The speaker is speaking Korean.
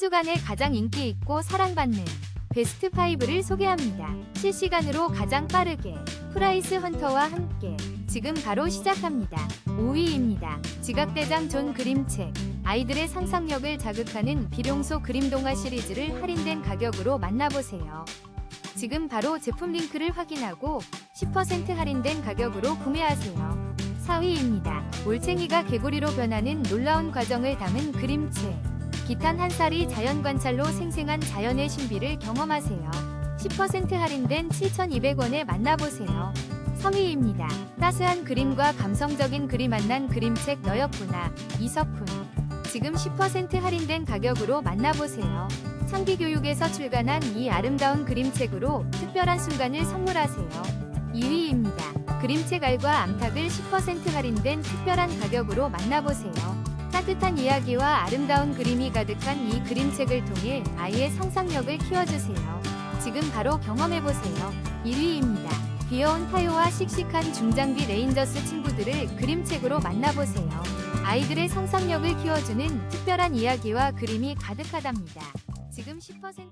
주간에 가장 인기 있고 사랑받는 베스트 5를 소개합니다. 실시간으로 가장 빠르게 프라이스 헌터와 함께 지금 바로 시작합니다. 5위입니다. 지각대장 존 그림책 아이들의 상상력을 자극하는 비룡소 그림 동화 시리즈를 할인된 가격으로 만나보세요. 지금 바로 제품 링크를 확인하고 10% 할인된 가격으로 구매하세요. 4위입니다. 올챙이가 개구리로 변하는 놀라운 과정을 담은 그림책. 기탄 한 살이 자연 관찰로 생생한 자연의 신비를 경험하세요. 10% 할인된 7,200원에 만나보세요. 3위입니다. 따스한 그림과 감성적인 글이 만난 그림책 너였구나. 이석훈. 지금 10% 할인된 가격으로 만나보세요. 창기교육에서 출간한 이 아름다운 그림책으로 특별한 순간을 선물하세요. 2위입니다. 그림책 알과 암탉을 10% 할인된 특별한 가격으로 만나보세요. 따뜻한 이야기와 아름다운 그림이 가득한 이 그림책을 통해 아이의 상상력을 키워주세요. 지금 바로 경험해보세요. 1위입니다. 귀여운 타요와 씩씩한 중장비 레인저스 친구들을 그림책으로 만나보세요. 아이들의 상상력을 키워주는 특별한 이야기와 그림이 가득하답니다. 지금 10% 할인